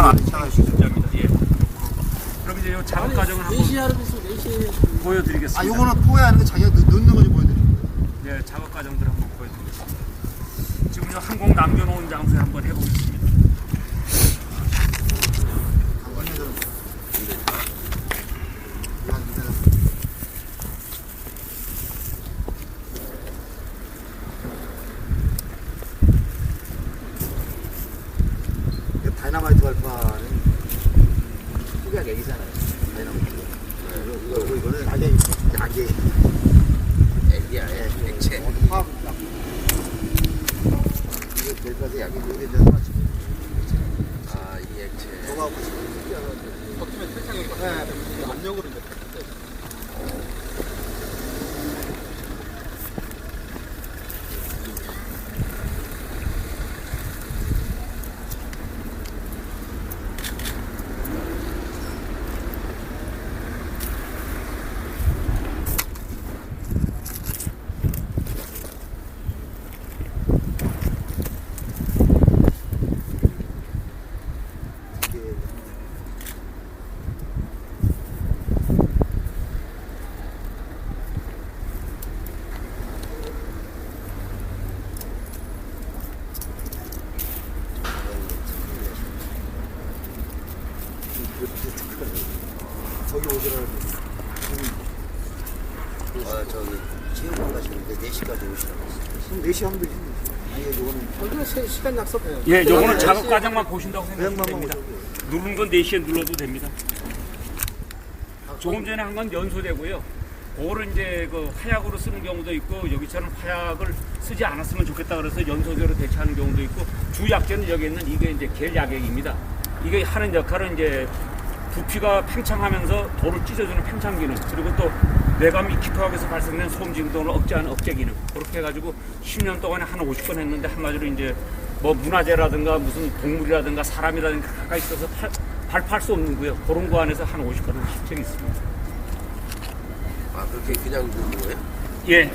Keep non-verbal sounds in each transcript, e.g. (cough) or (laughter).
그건 안 괜찮으시죠? 입니다. 예. 그럼 이제 이 작업 과정을 한번 4시 하루 있으면 4시에 보여드리겠습니다. 아, 요거는 포에 하는데 자기가 넣- 넣는 거지 보여드리는 거예요. 네, 작업 과정들 한번 보여드리겠습니다. 지금 이 항공 남겨놓은 장소에 한번 해보겠습니다. 이거 다이나마이트 발판은 소비약 액이잖아요. 이거, 약액, 약액. 액이야, 액, 액체. 화학 약. 이거 될까지 약이 여기 이제 하나씩. 아, 이 액체. 압력으로 이제 이게 저기 오시라고. 아, 저기 체육관 가시는데 4시까지 오시라고 했어요. 그럼 4시 하면 되지. 아니, 요거는 얼굴에 세- 시간 약속 예, 요거는 네, 작업 네. 과정만 보신다고 생각하면 됩니다. 누른 건 4시에 눌러도 됩니다. 조금 전에 한 건 연소되고요. 그거를 이제 그 화약으로 쓰는 경우도 있고 여기처럼 화약을 쓰지 않았으면 좋겠다 그래서 연소제로 대체하는 경우도 있고 주약제는 여기 있는 이게 이제 겔 약액입니다. 이게 하는 역할은 이제 부피가 팽창하면서 돌을 찢어주는 팽창 기능 그리고 또 내감이 깊어하게서 발생된 소음 진동을 억제하는 억제 기능 그렇게 해가지고 10년 동안에 한 50건 했는데 한마디로 이제 뭐 문화재라든가 무슨 동물이라든가 사람이라든가 가까이 있어서 팔, 발팔 수 없는 거예요. 그런 거 안에서 한 50건은 실적이 있습니다. 아 그렇게 그냥 누는 거예요? 예.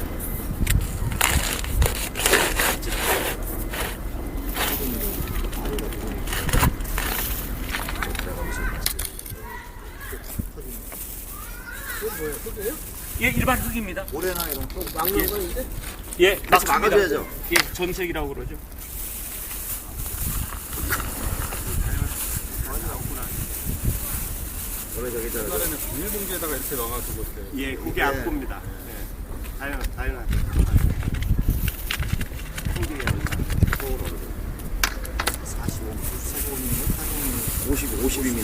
예, 일반 흙입니다. 모래나 이런 거. 막는 건인데 예, 같이 막습니다. 막아줘야죠. 예, 전색이라고 그러죠. 모래 저기 저 옛날에는 비닐봉지에다가 이렇게 넣어가지고 이렇게 예, 그게 예. 악보입니다. 다양한 다양한. 45, 45mm, 50, 52mm.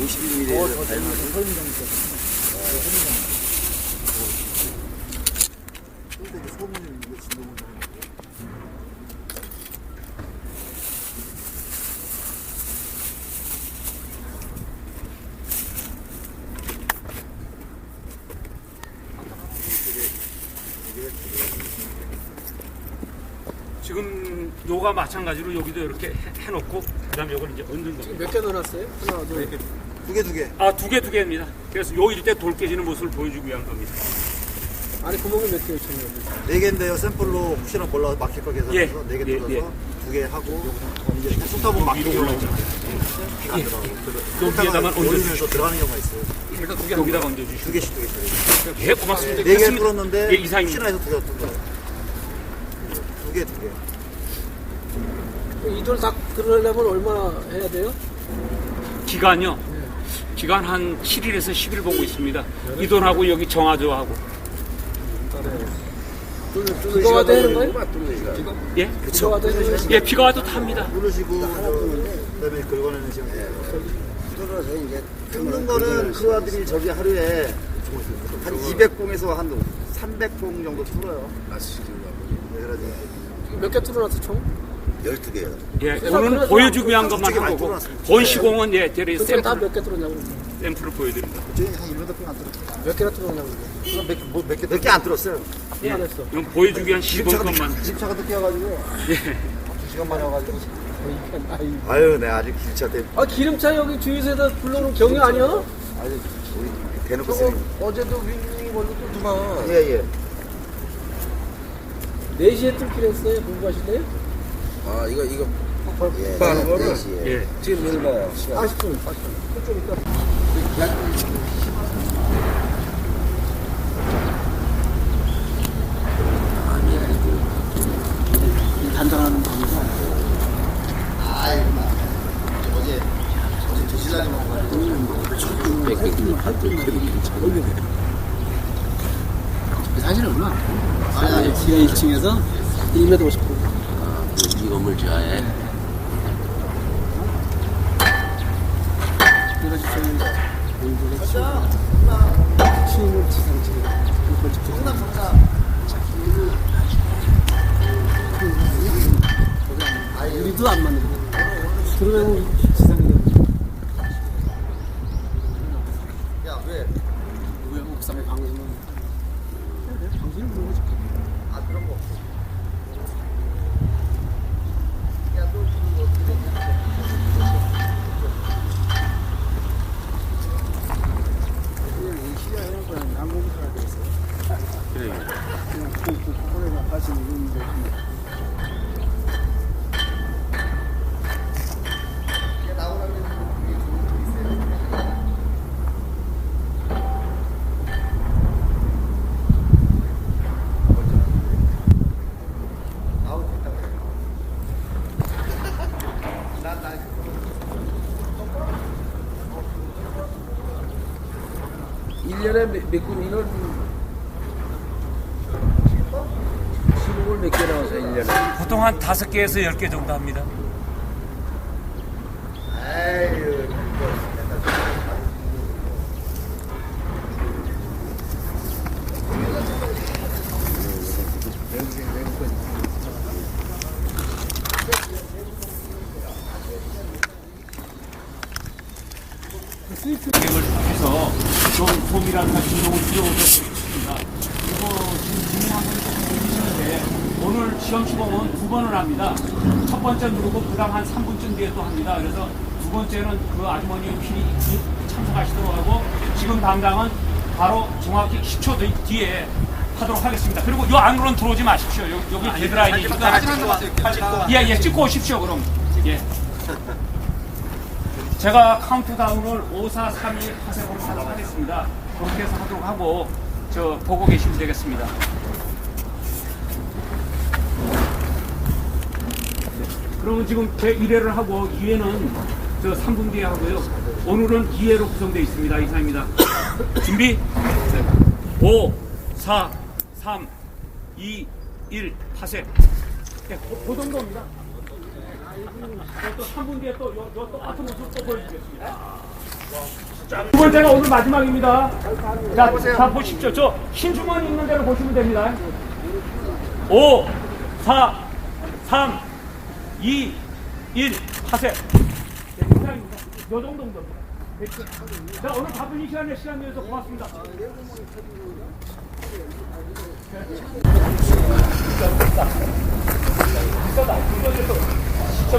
52mm에서 다양한. 지금 요가 마찬가지로 여기도 이렇게 해- 해놓고 그다음에 요걸 이제 얹는 겁니다. 몇 개 넣어놨어요? 하나 둘 두 개, 두 개. 아, 두 개, 두 개입니다. 그래서 요 일대 돌 깨지는 모습을 보여주기 위한 겁니다. 안에 구멍이 몇개 있는 거예요? 네 개인데요. 샘플로 혹시나 몰라 막힐 거 계산해서 예. 네개 예, 예. 두개 하고 이제 계속 쏟다 보면 막히게 올라오잖아요. 피가 안 들어가고. 여기에다만 올리면서 들어가는 경우가 있어요. 일단 두개 여기다가 얹어주시고. 두 개씩 두 개씩. 예, 고맙습니다. 네 개 됐습니다. 뚫었는데 예, 이상입니다. 혹시나 해서 두개 뚫어요. 두 개, 두 개. 이돌 다 그러려면 얼마나 해야 돼요? 기간요. 기간 한 7일에서 10일 보고 있습니다. 이 돈하고 여기 정화조하고. 비가 와도 하는 거예요? 예? 비가 와도 하는 거예요? 예, 비가 와도 탑니다. 누르시고 저 그다음에 긁어내는 시간. 뚫어서 이제 뚫는 거는 크루아들이 저기 하루에 한 200봉에서 한 300봉 정도 뚫어요. 거 네, 그래서 몇개 뚫어놨어 총? 12개요. 예, 그래서 보여주기 위한 것만 한 거고, 들어왔습니다. 본 시공은 예, 저희 샘플, 다몇 개 뚫었냐고 샘플을 보여드립니다. 저희 한 1m 봉안 뚫었어요. 몇 개나 뚫었냐고 몇개 몇 개안 뚫었어요. 예, 안 했어 이건 보여주기 위한 시공 것만. 집차가 늦게 와가지고 예. 두 시간 만에 와가지고. 아유, 내 아직 길차 때 아 기름차 여기 주유소에다 불러놓은 경유 아니야? 아직 우리 대놓고 쓰는. 어제도 윙윙이 먼저 뚫더만 예, 예. 4시에 뚫기로 했어요 공부하실 때? 아 이거 이거 하는 거를 예. 지금 얼마야 시간? 40분, 40분. 단단한 방에서 아이고, 나 어제, 어제 드시려니 먹어가지고. 사실은 얼마? 아니, 아니, 지하 1층에서 1m 50분. 이 건물 지하에 그래가지고 저희 온도를 1년에 몇 군, 이건 15월 몇 개 나와서 1년에. 보통 한 5개에서 10개 정도 합니다. 그 아유, 스위치 좀 소비라든가 진동을 줄여보겠습니다. 이거 지금 질문 한번 해주시는데 오늘 시험 시범은 두 번을 합니다. 첫 번째 누르고 그 다음 한 3분쯤 뒤에 또 합니다. 그래서 두 번째는 그 아주머니 필히 참석하시도록 하고 지금 당장은 바로 정확히 10초 뒤- 뒤에 하도록 하겠습니다. 그리고 이 안으로는 들어오지 마십시오. 여기, 여기 데드라인이니까. 예, 예, 찍고 오십시오, 그럼. 예. 제가 카운트다운을 5, 4, 3, 2, 하세로 하도록 하겠습니다. 그렇게 해서 하도록 하고, 저, 보고 계시면 되겠습니다. 그러면 지금 제 1회를 하고 2회는 저 3분 뒤에 하고요. 오늘은 2회로 구성되어 있습니다. 이상입니다. (coughs) 준비? 5, 4, 3, 2, 1, 하세. 네, 그, 그 정도입니다. 또 3분 뒤에 또, 요, 요 똑같은 모습 또 보여주겠습니다. 자, 두 번째가 오늘 마지막입니다. 자, 자, 보십시오. 저 흰 주머니 있는 대로 보시면 됩니다. 5, 4, 3, 2, 1, 하세요. 네, 이상입니다. 요 정도입니다. 네, 자, 오늘 바쁜 이 시간에 시간 내주셔서 고맙습니다. 네. 진짜